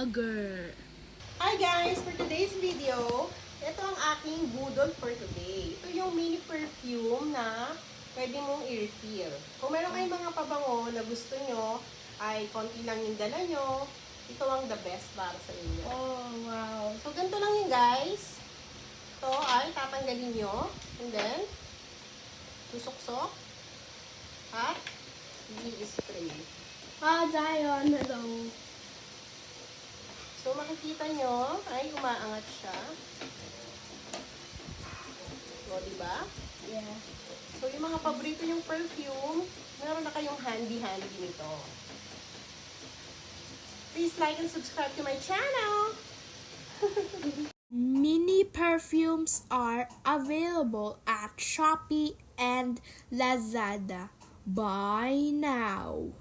vlogger. Hi guys! For today's video, ito ang aking budol for today. Ito yung mini perfume na pwede mong i-refill. Kung meron kayong mga pabango na gusto nyo, ay konti lang yung dala nyo, ito ang the best para sa inyo. Oh, wow. So, ganito lang yun guys. Ito ay tatanggalin nyo. And then, susuksok. At, i-spray. Ah, Zion, hello. Makikita nyo, ay umaangat siya. O, diba? Yeah. So, yung mga paborito yung perfume, meron na kayong handy-handy nito. Please like and subscribe to my channel! Mini perfumes are available at Shopee and Lazada. Buy now.